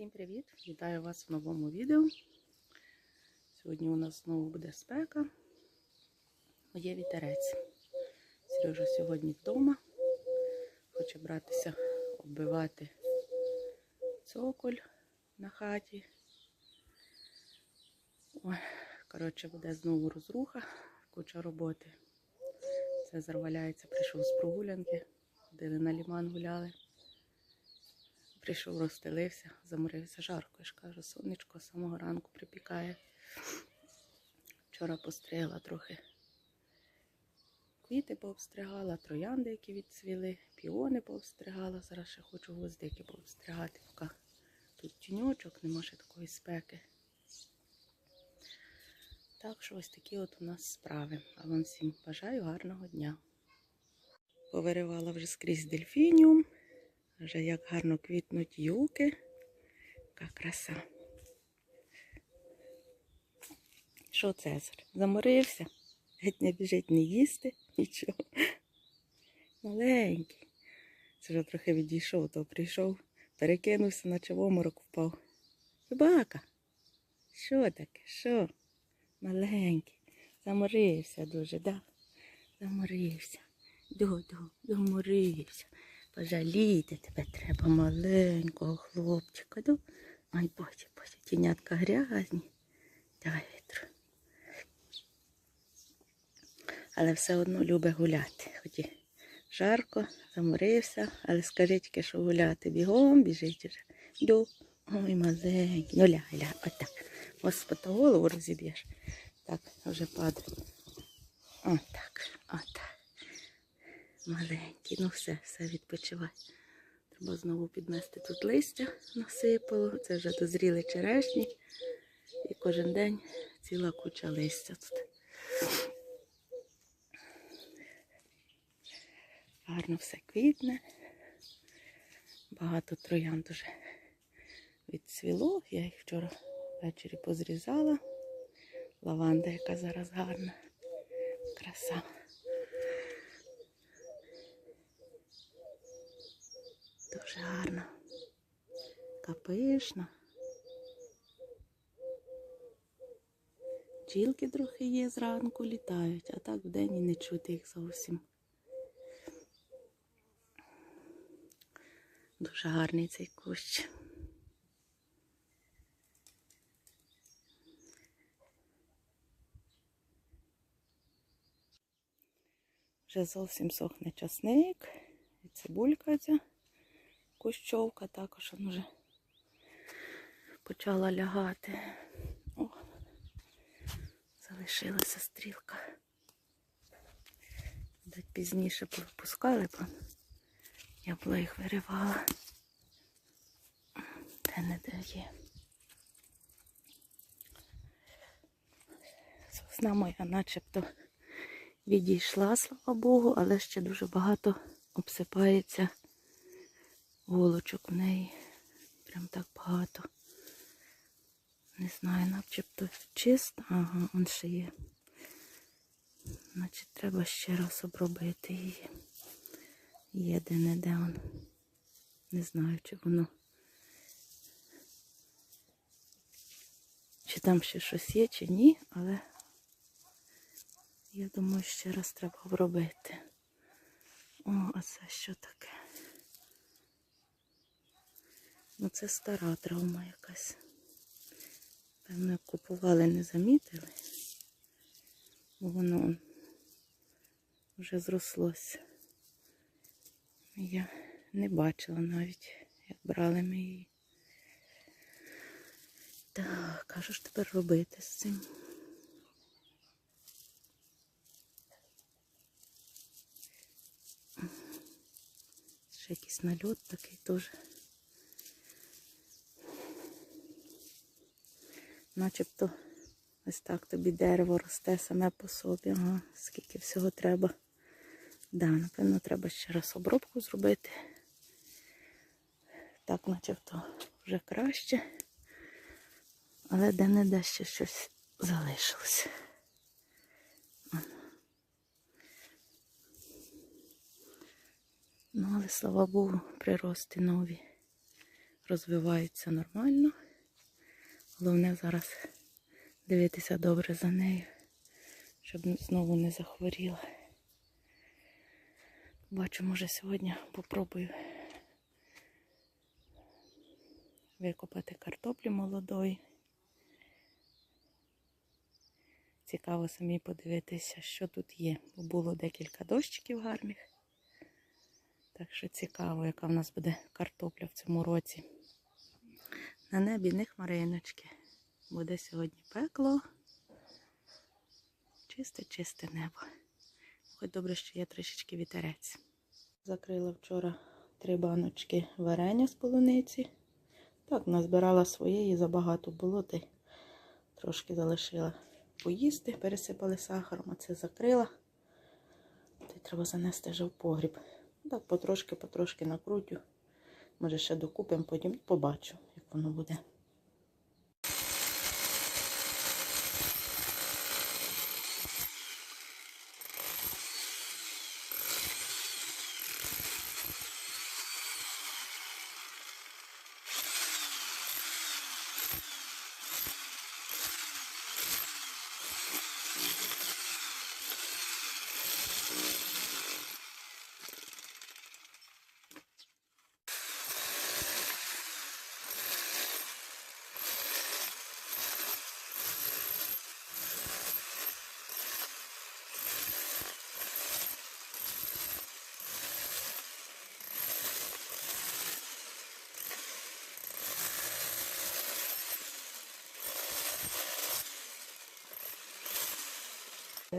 Всім привіт! Вітаю вас в новому відео. Сьогодні у нас знову буде спека. Є вітерець. Сережа сьогодні вдома. Хоче братися, оббивати цоколь на хаті. Ой, коротше, буде знову розруха, куча роботи. Цезар валяється, прийшов з прогулянки. Ходили на ліман гуляли. Прийшов, розстелився, заморився жарко. Я ж кажу, сонечко з самого ранку припікає. Вчора постригла трохи. Квіти пообстригала, троянди, які відцвіли, піони пообстригала. Зараз ще хочу гвоздики пообстригати, поки тут тіньочок, нема ще такої спеки. Так що ось такі от у нас справи. А вам всім бажаю гарного дня. Повиривала вже скрізь дельфініум. Вже як гарно квітнуть юки. Яка краса. Що Цезар? Заморився? Геть не біжить не їсти, нічого. Маленький. Це вже трохи відійшов, то прийшов, перекинувся, наче в оморок впав. Собака. Що таке? Що? Маленький. Заморився дуже, да? Заморився. До-до, заморився. Пожаліти тебе треба маленького хлопчика. Да? Ай, боже, боже, тінятка грязні. Давай вітру. Але все одно любить гуляти. Хоч і жарко, заморився, але скажи тільки, що гуляти бігом біжить уже. Йду. Ой, маленький. Ну ля, ля, отак. Господи, голову розіб'єш. Так, вже падає. Отак, отак. Маленький, ну все, все відпочивай. Треба знову підмести тут листя насипало. Це вже дозріли черешні. І кожен день ціла куча листя тут. Гарно все квітне. Багато троянд уже відцвіло. Я їх вчора ввечері позрізала. Лаванда, яка зараз гарна. Краса. Дуже гарна. Капишна. Бджілки трохи є зранку літають, а так вдень і не чути їх зовсім. Дуже гарний цей кущ. Вже зовсім сохне часник і цибулька ця кущовка також вже почала лягати. О, залишилася стрілка. Дать пізніше повипускали, бо я була їх виривала. Де не де є. Сосна моя начебто відійшла, слава Богу, але ще дуже багато обсипається голочок в неї. Прям так багато. Не знаю, начебто чисто. Ага, он ще є. Значить, треба ще раз обробити її. Є де-не-де он. Не знаю, чи воно. Чи там ще щось є, чи ні, але я думаю, ще раз треба обробити. О, а це що таке? Ну, це стара травма якась. Певно, купували, не замітили. Бо воно вже зрослося. Я не бачила навіть, як брали ми її. Так, а що ж тепер робити з цим? Ще якийсь нальот такий теж. Начебто ось так тобі дерево росте саме по собі. Ага, скільки всього треба. Да, напевно, треба ще раз обробку зробити. Так, начебто вже краще. Але де-не-де ще щось залишилось. Ну, але слава Богу, прирости нові розвивається нормально. Головне зараз дивитися добре за нею, щоб знову не захворіла. Бачу, може сьогодні попробую викопати картоплю молодої. Цікаво самі подивитися, що тут є. Бо було декілька дощиків гарних. Так що цікаво, яка в нас буде картопля в цьому році. На небі не хмариночки. Буде сьогодні пекло. Чисте-чисте небо. Хоч добре, що є трішечки вітерець. Закрила вчора три баночки варення з полуниці. Так, назбирала своєї, забагато було, та трошки залишила поїсти, пересипали сахаром, а це закрила. Та треба занести вже в погріб. Так, потрошки-потрошки накрутю. Може, ще докупимо, потім побачу, воно буде.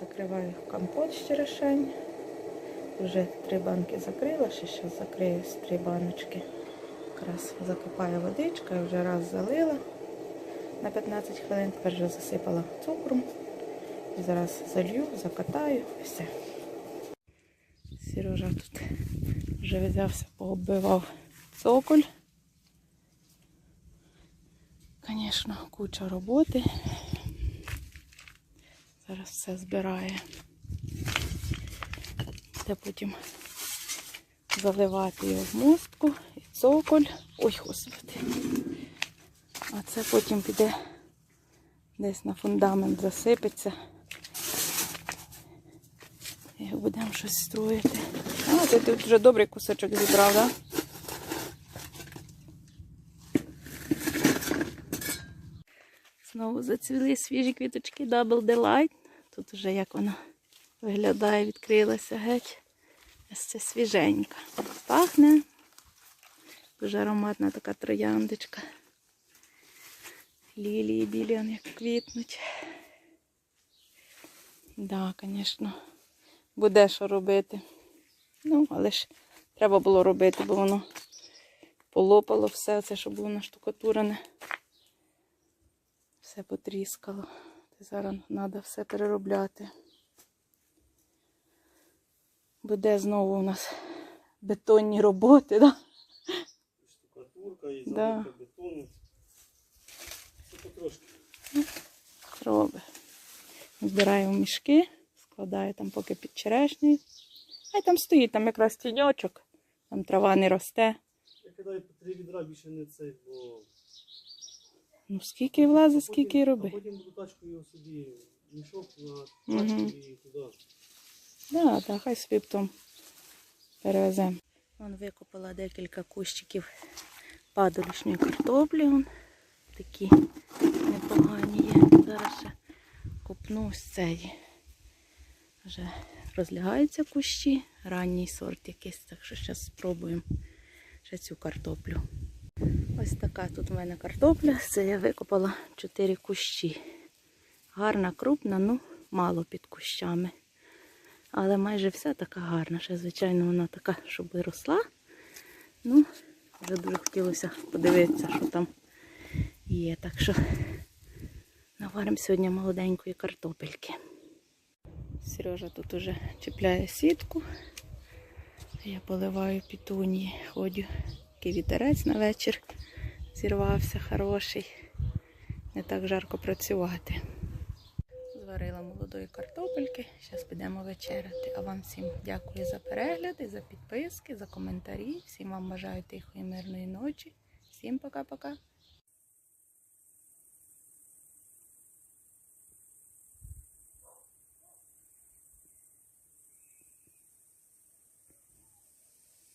Закриваю компот з черешень. Вже три банки закрила, ще зараз закрию з три баночки. Якраз закипає водичка, вже раз залила на 15 хвилин, тепер вже засипала цукром. Зараз залью, закатаю і все. Сережа тут вже взявся, пооббивав цоколь. Звісно, куча роботи. Все збирає. Де потім заливати його в мостку і цоколь. Ой, господи. А це потім піде десь на фундамент засипеться. І будемо щось строїти. А, ти тут вже добрий кусочок зібрав, так? Да? Знову зацвіли свіжі квіточки Double Delight. Тут вже як вона виглядає, відкрилася геть. Ось це свіженька. Пахне. Дуже ароматна така трояндочка. Лілії білі, он як квітнуть. Так, да, звісно, буде що робити. Ну, але ж треба було робити, бо воно полопало все, це, що було наштукатурене. Все потріскало. Зараз треба все переробляти. Буде знову у нас бетонні роботи, да? Штукатурка і Да. бетону. Все потрошки. Роби. Збираємо мішки, складаю там поки під черешнею. А й там стоїть, там якраз тіньочок, там трава не росте. Я кидаю по три відра більше не цей, бо. Ну скільки влазить, А скільки потім- роби. А потім буду тачкою собі мішок на Мгм. тачку і туди. Да, так, хай собі потім перевеземо. Вон викопала декілька кущиків падалішньої картоплі. Вон. Такі непогані є. Зараз ще копну з цієї. Вже розлягаються кущі, ранній сорт якийсь, так що зараз спробуємо ще цю картоплю. Ось така тут в мене картопля. Це я викопала 4 кущі. Гарна, крупна, ну мало під кущами. Але майже вся така гарна. Ще, звичайно, вона така, щоб росла. Ну, вже дуже хотілося подивитися, що там є. Так що наваримо сьогодні молоденької картопельки. Сережа тут уже чіпляє сітку. Я поливаю пітунії, ходю. Такий вітерець на вечір зірвався хороший. Не так жарко працювати. Зварила молодої картопельки. Зараз підемо вечеряти. А вам всім дякую за перегляди, за підписки, за коментарі. Всім вам бажаю тихої мирної ночі. Всім пока-пока.